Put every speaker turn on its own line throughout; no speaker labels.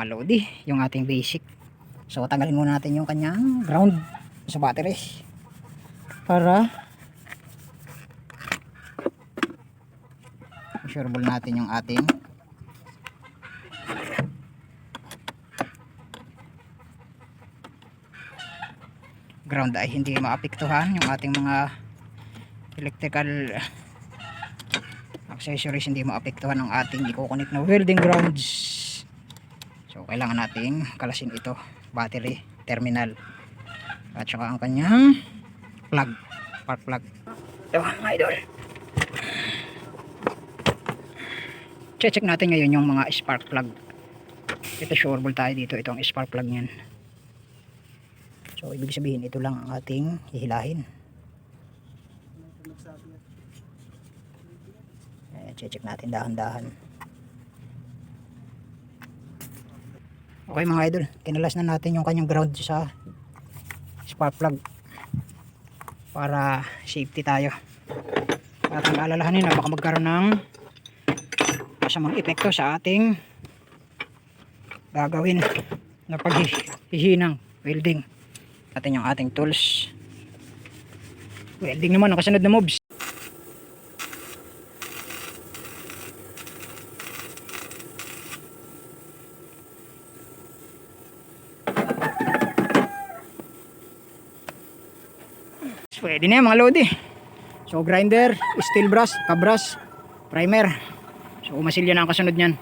mga lodi, yung ating basic. So tanggalin muna natin yung kanyang ground sa battery. Para sureball natin yung ating ground ay hindi maapektuhan yung ating mga electrical accessories hindi maapektuhan ang ating i-connect na welding grounds so kailangan nating kalasin ito battery terminal. At saka ang kanyang plug spark plug. Ito mga idol? Check natin ngayon yung mga spark plug. Ito sureball tayo dito. Itong spark plug nyan so ibig sabihin ito lang ang ating hihilahin. Eh, check natin dahan-dahan okay mga idol. Kinalas na natin yung kanyang ground sa spark plug para safety tayo. At ang alalahanin na baka magkaroon ng masamang epekto sa ating gagawin na paghihinang welding natin yung ating tools. Welding naman ang kasunod na moves pwede na yan mga lodi. So grinder, steel brush, kabrush primer. So umasilya na ang kasunod nyan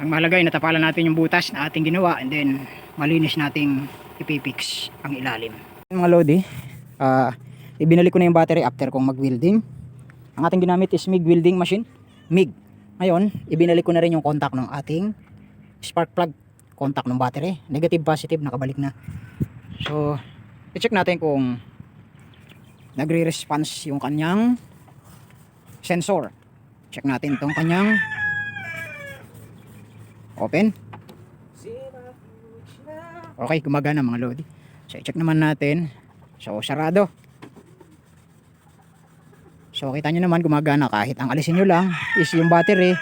ang mahalaga ay natapalan natin yung butas na ating ginawa and then malinis nating ipipix ang ilalim. Mga lodi ah ibinalik ko na yung battery after kong mag welding ang ating ginamit is MIG welding machine. MIG. Ngayon ibinalik ko na rin yung contact ng ating spark plug contact ng battery. Negative positive nakabalik na. So i-check natin kung nagre-response yung kanyang sensor. Check natin tong kanyang open. Okay gumagana mga lodi. So i-check naman natin. So sarado. So kita nyo naman gumagana. Kahit ang alisin nyo lang is yung battery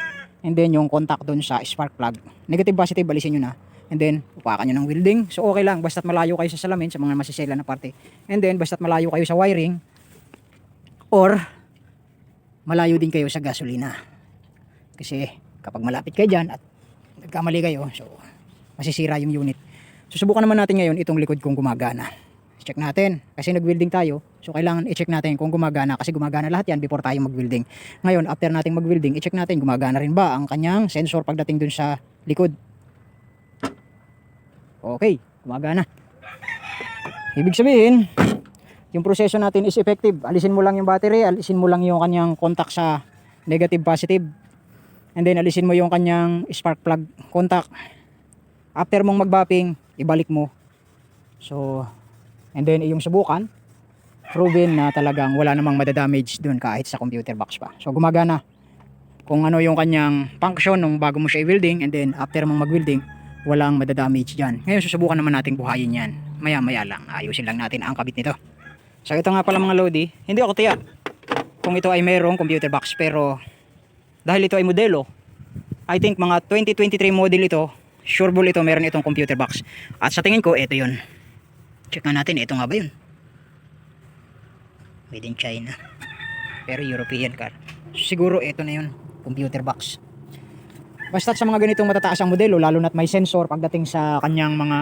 and then yung contact dun sa spark plug. Negative positive alisin nyo na and then upakan nyo ng welding. So okay lang. Basta't malayo kayo sa salamin sa mga masisela na parte. And then basta't malayo kayo sa wiring or malayo din kayo sa gasolina. Kasi kapag malapit kayo dyan at nagkamali kayo so masisira yung unit. Susubukan naman natin ngayon itong likod kung gumagana. Check natin. Kasi nag-welding tayo so kailangan i-check natin kung gumagana kasi gumagana lahat yan before tayo mag-welding. Ngayon after nating mag-welding i-check natin gumagana rin ba ang kanyang sensor pagdating dun sa likod okay gumagana ibig sabihin yung proseso natin is effective. Alisin mo lang yung battery alisin mo lang yung kanyang contact sa negative positive and then alisin mo yung kanyang spark plug contact. After mong magbapping ibalik mo. So and then yung subukan proven na talagang wala namang madadamage dun kahit sa computer box pa. So gumagana kung ano yung kanyang function nung bago mo siya i-welding and then after mong mag-welding walang madadamage dyan. Ngayon susubukan naman nating buhayin yan. Maya maya lang ayusin lang natin ang kabit nito. So ito nga pala mga lodi hindi ako tiyak kung ito ay mayroong computer box pero dahil ito ay modelo I think mga 2023 model ito sure bull ito meron itong computer box. At sa tingin ko ito yun. Check nga natin ito nga ba yun? Made in China. Pero European car. Siguro ito na yun computer box basta sa mga ganitong matataas ang modelo lalo na't may sensor pagdating sa kanyang mga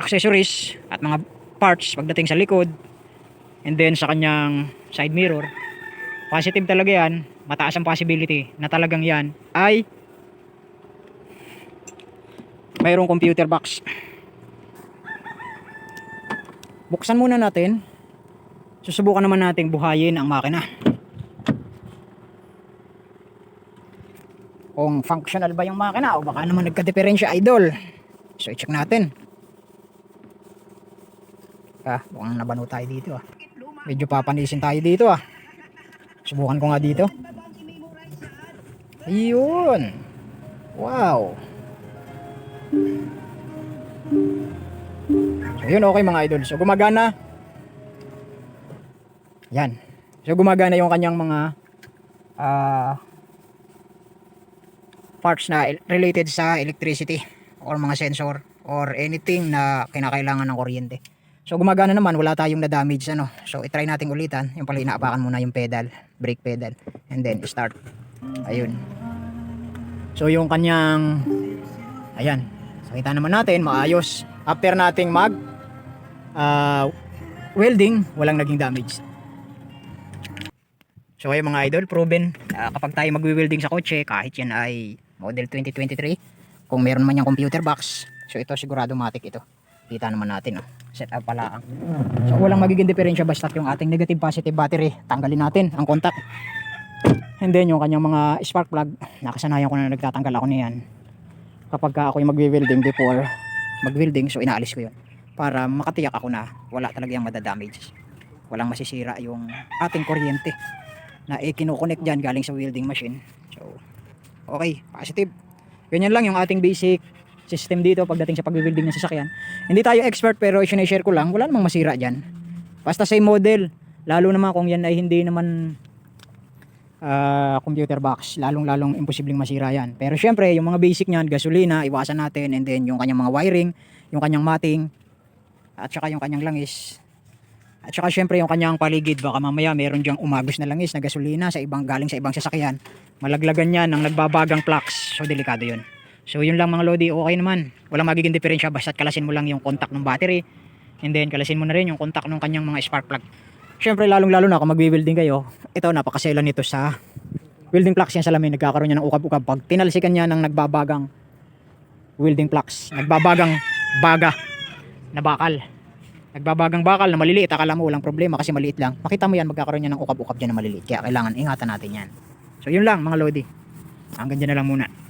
accessories at mga parts pagdating sa likod and then sa kanyang side mirror. Positive talaga yan. Mataas ang possibility na talagang yan ay mayroong computer box. Buksan muna natin. Susubukan naman nating buhayin ang makina kung functional ba yung makina o baka naman nagka-diferensya idol. So i-check natin. Ah mukhang nabano tayo dito ah. Medyo papanisin tayo dito ah. Subukan ko nga dito. Ayun. Wow. So yun okay mga idol. So gumagana. Yan. So gumagana yung kanyang mga ah parts na el- related sa electricity or mga sensor or anything na kinakailangan ng kuryente. So gumagana naman, wala tayong na-damage ano. So i-try nating ulitan. Yung pala inaapakan muna yung pedal, brake pedal and then start. Ayun. So yung kanyang ayan. So kita naman natin maayos. After nating mag ah, welding, walang naging damage. So ayun mga idol, proven ah, kapag tayo magwi-welding sa kotse, kahit yan ay model 2023, kung meron man yung computer box, so ito sigurado matik ito. Kita naman natin, oh. set up pala ang. So walang magiging diferensya basta yung ating negative positive battery, tanggalin natin ang contact. And then yung kanyang mga spark plug, nakasanayan ko na nagtatanggal ako niyan. Kapag ka ako yung magwi-welding before mag-welding, so inaalis ko yun. Para makatiyak ako na wala talagang madadamage. Walang masisira yung ating kuryente na i-kinoconnect dyan galing sa welding machine. So, okay, positive. Ganyan lang yung ating basic system dito pagdating sa pag-welding ng sasakyan. Hindi tayo expert pero i-share ko lang, wala namang masira dyan. Basta same model, lalo naman kung yan ay hindi naman ah, computer box, lalong-lalong imposibleng masira yan. Pero syempre, yung mga basic niyan, gasolina, iwasan natin, and then yung kanyang mga wiring, yung kanyang mating, at saka yung kanyang langis, at saka syempre yung kanyang paligid baka mamaya meron diyang umagos na langis na gasolina sa ibang galing sa ibang sasakyan. Malaglagan niya ng nagbabagang flux. So delikado 'yun. So yun lang mga lodi, okay naman. Walang magiging diferensya basta't kalasin mo lang yung contact ng battery and then kalasin mo na rin yung contact ng kanyang mga spark plug. Syempre lalong lalo na kung magwi-welding kayo, ito napakaselan nito sa welding flux yan sa lamin. Nagkakaroon niya ng ukab-ukab pag tinalsikan niya ng nagbabagang welding flux. Nagbabagang baga na bakal nagbabagang bakal na maliliit akala mo walang problema kasi maliit lang makita mo yan magkakaroon yan ng ukab-ukab dyan na maliliit kaya kailangan ingatan natin yan so yun lang mga lodi. Hanggang dyan na lang muna